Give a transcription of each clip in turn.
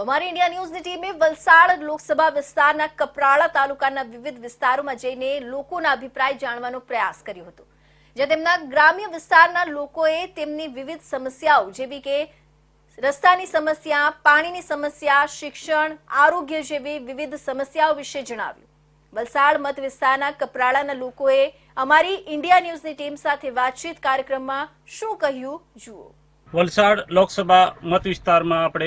અમારી ઇન્ડિયા ન્યૂઝની ટીમે વલસાડ લોકસભા વિસ્તારના કપરાળા તાલુકાના વિવિધ વિસ્તારોમાં જઈને લોકોના અભિપ્રાય જાણવાનો પ્રયાસ કર્યો હતો, જ્યાં તેમના ગ્રામ્ય વિસ્તારના લોકોએ તેમની વિવિધ સમસ્યાઓ, જેવી કે રસ્તાની સમસ્યા, પાણીની સમસ્યા, શિક્ષણ, આરોગ્ય જેવી વિવિધ સમસ્યાઓ વિશે જણાવ્યું. વલસાડ મત વિસ્તારના કપરાળાના લોકોએ અમારી ઇન્ડિયા ન્યૂઝની ટીમ સાથે વાતચીત કાર્યક્રમમાં શું કહ્યું, જુઓ. વલસાડ લોકસભા મત વિસ્તારમાં આપણે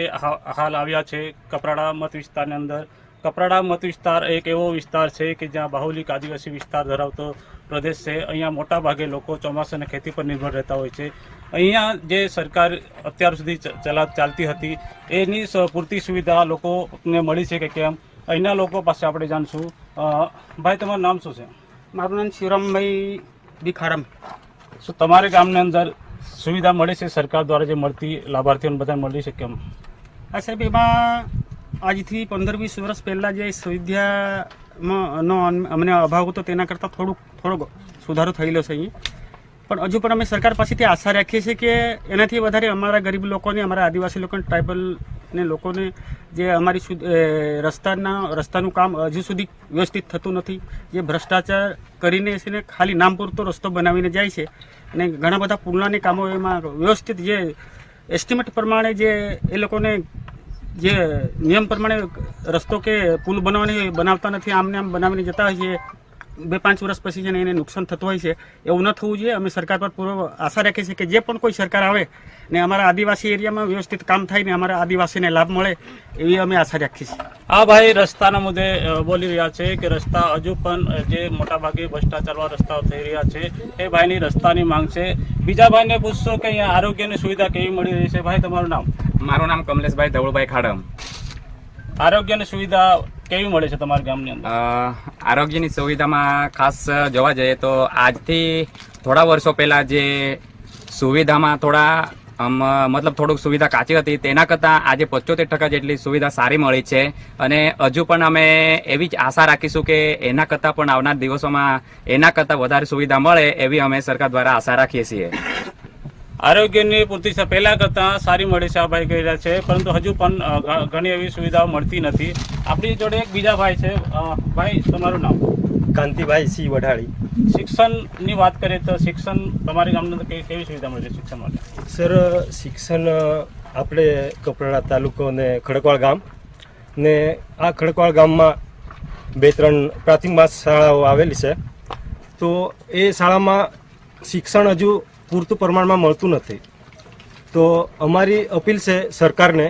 હાલ આવ્યા છે. કપરાડા મત વિસ્તારની અંદર. કપરાડા મત વિસ્તાર એક એવો વિસ્તાર છે કે જ્યાં બાહુલિક આદિવાસી વિસ્તાર ધરાવતો પ્રદેશ છે. અહીંયા મોટાભાગે લોકો ચોમાસાના ખેતી પર નિર્ભર રહેતા હોય છે. અહીંયા જે સરકાર અત્યાર સુધી ચલા ચાલતી હતી એની પૂરતી સુવિધા લોકોને મળી છે કે કેમ? અહીંના લોકો પાસે આપણે જાણશું. ભાઈ તમારું નામ શું છે? મારું નામ શિવરામભાઈ ભીખારામ શું તમારે ગામની અંદર સુવિધા મળે છે સરકાર દ્વારા જે મળતી લાભાર્થીઓને બધા મળી છે કેમ આ સાહેબ, એમાં આજથી પંદર વીસ વર્ષ પહેલાં જે સુવિધામાં નો અમને અભાવ હતો તેના કરતાં થોડુંક, થોડોક સુધારો થયેલો છે અહીંયા પણ હજુ પણ અમે સરકાર પાસેથી આશા રાખીએ છીએ કે એનાથી વધારે અમારા ગરીબ લોકોને, અમારા આદિવાસી લોકોને ટ્રાઇબલ ને લોકોને જે અમારી રસ્તાના, રસ્તાનું કામ હજુ સુધી વ્યવસ્થિત થતું નથી. જે ભ્રષ્ટાચાર કરીને છે ને ખાલી નામ પૂરતો રસ્તો બનાવીને જાય છે. અને ઘણા બધા પુલનાને કામો એમાં વ્યવસ્થિત જે એસ્ટિમેટ પ્રમાણે જે એ લોકોને જે નિયમ પ્રમાણે રસ્તો કે પુલ બનાવવાની બનાવતા નથી. આમને આમ બનાવીને જતા હોય છે બે પાંચ વર્ષ પછી છે ને એને નુકસાન થતું હોય છે. એવું ન થવું જોઈએ. અમે સરકાર પર પૂરો આશા રાખીએ છીએ કે જે પણ કોઈ સરકાર આવે ને અમારા આદિવાસી એરિયામાં વ્યવસ્થિત કામ થાય ને અમારા આદિવાસીને લાભ મળે એવી અમે આશા રાખીએ છીએ. આ ભાઈ રસ્તાના મુદ્દે બોલી રહ્યા છે કે રસ્તા હજુ પણ જે મોટાભાગે ભ્રષ્ટાચારવા રસ્તાઓ થઈ રહ્યા છે એ ભાઈની રસ્તાની માંગ છે. બીજા ભાઈને પૂછશો કે અહીંયા આરોગ્યની સુવિધા કેવી મળી રહી છે? ભાઈ તમારું નામ? મારું નામ કમલેશભાઈ ધવળભાઈ ખાડમ. આરોગ્યની સુવિધા કેવી મળે છે તમારા ગામની અંદર? આરોગ્યની સુવિધામાં ખાસ જોવા જઈએ તો આજથી થોડા વર્ષો પહેલાં જે સુવિધામાં થોડા મતલબ થોડુંક સુવિધા કાચી હતી, તેના કરતાં આજે પચોતેર ટકા જેટલી સુવિધા સારી મળી છે. અને હજુ પણ અમે એવી જ આશા રાખીશું કે એના કરતાં પણ આવનાર દિવસોમાં એના કરતાં વધારે સુવિધા મળે એવી અમે સરકાર દ્વારા આશા રાખીએ છીએ. આરોગ્યની પૂર્તિ પહેલાં કરતાં સારી મળે છે આ ભાઈ કહી રહ્યા છે. પરંતુ હજુ પણ ઘણી એવી સુવિધાઓ મળતી નથી. આપણી જોડે એક બીજા ભાઈ છે. ભાઈ તમારું નામ? કાંતિભાઈ સી વઢાળી. શિક્ષણની વાત કરીએ તો શિક્ષણ તમારી ગામની અંદર કેવી કેવી સુવિધા મળે છે શિક્ષણ માટે? સર શિક્ષણ આપણે કપરાડા તાલુકો ને ખડકવાળ ગામ. ને આ ખડકવાળ ગામમાં બે ત્રણ પ્રાથમિક શાળાઓ આવેલી છે. તો એ શાળામાં શિક્ષણ હજુ પૂરતું પ્રમાણમાં મળતું નથી. તો અમારી અપીલ છે સરકારને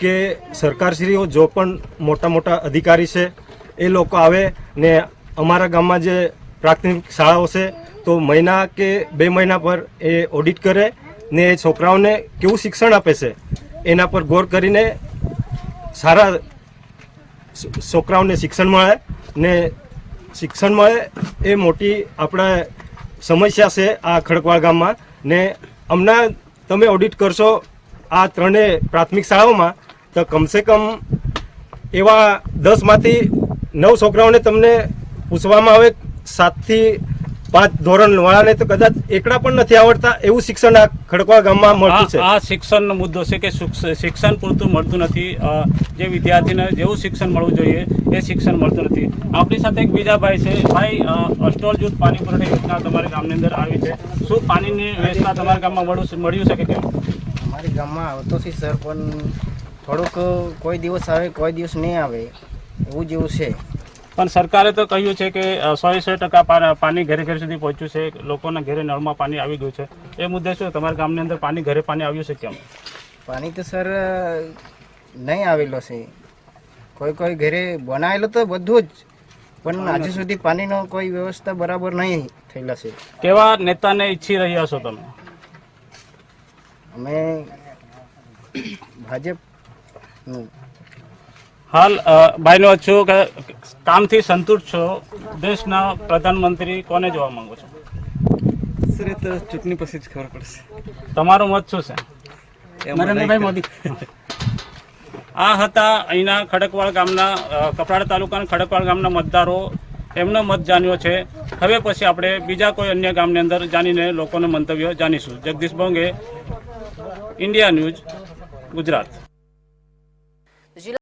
કે સરકારશ્રીઓ જો પણ મોટા મોટા અધિકારી છે, એ લોકો આવે ને અમારા ગામમાં જે પ્રાથમિક શાળાઓ છે, તો મહિના કે બે મહિના પર એ ઓડિટ કરે ને એ છોકરાઓને કેવું શિક્ષણ આપે છે, એના પર ગોર કરીને સારા છોકરાઓને શિક્ષણ મળે ને શિક્ષણ મળે એ મોટી આપણે સમસ્યા છે આ ખડકવાળ ગામમાં. ને હમણાં તમે ઓડિટ કરશો આ ત્રણેય પ્રાથમિક શાળાઓમાં, તો કમસે કમ એવા દસમાંથી નવ છોકરાઓને તમને પૂછવામાં આવે સાતથી પાંચ ધોરણ વાળાને તો કદાચ એકડા પણ નથી આવડતા એવું શિક્ષણ આ ખડકવા ગામમાં મળતું છે? આ શિક્ષણનો મુદ્દો છે કે શિક્ષ- શિક્ષણ પૂરતું મળતું નથી. જે વિદ્યાર્થીને જેવું શિક્ષણ મળવું જોઈએ એ શિક્ષણ મળતું નથી. આપણી સાથે એક બીજા ભાઈ છે. ભાઈ અસ્ટોલ જૂથ પાણી પુરવઠા યોજના તમારા ગામની અંદર આવી છે. શું પાણીની વ્યવસ્થા તમારા ગામમાં મળ્યું મળ્યું છે કે કેમ? અમારી ગામમાં આવતો છે સર પણ થોડુંક કોઈ દિવસ આવે કોઈ દિવસ નહીં આવે. એવું જેવું છે. પણ સરકારે તો કહ્યું છે કે સો સો ટકા પાણી ઘરે ઘરે સુધી પહોંચ્યું છે. લોકોના ઘરે નળમાં પાણી આવી ગયું છે. એ મુદ્દે શું તમારા ગામની અંદર પાણી ઘરે પાણી આવ્યું છે કેમ? પાણી તો સર નહીં આવેલો છે. કોઈ કોઈ ઘરે બનાવેલો તો બધું જ પણ હજુ સુધી પાણીનો કોઈ વ્યવસ્થા બરાબર નહીં થયેલા છે. કેવા નેતાને ઈચ્છી રહ્યા છો તમે? અમે ભાજપ હાલ અ, છો છું કે કામથી સંતુષ્ટ છો? દેશના પ્રધાનમંત્રી કોને જોવા માંગો છો? સર એ તો ચૂંટણી પછી જ ખબર પડશે. તમારો મત શું છે? નરેન્દ્રભાઈ મોદી. આ હતા અહીંના ખડકવાળ ગામના કપરાડા તાલુકાના ખડકવાળ ગામના મતદારો. એમનો મત જાણ્યો છે. હવે પછી આપણે બીજા કોઈ અન્ય ગામની અંદર જાણીને લોકોના મંતવ્ય જાણીશું. Jagdish Bonge India news Gujarat.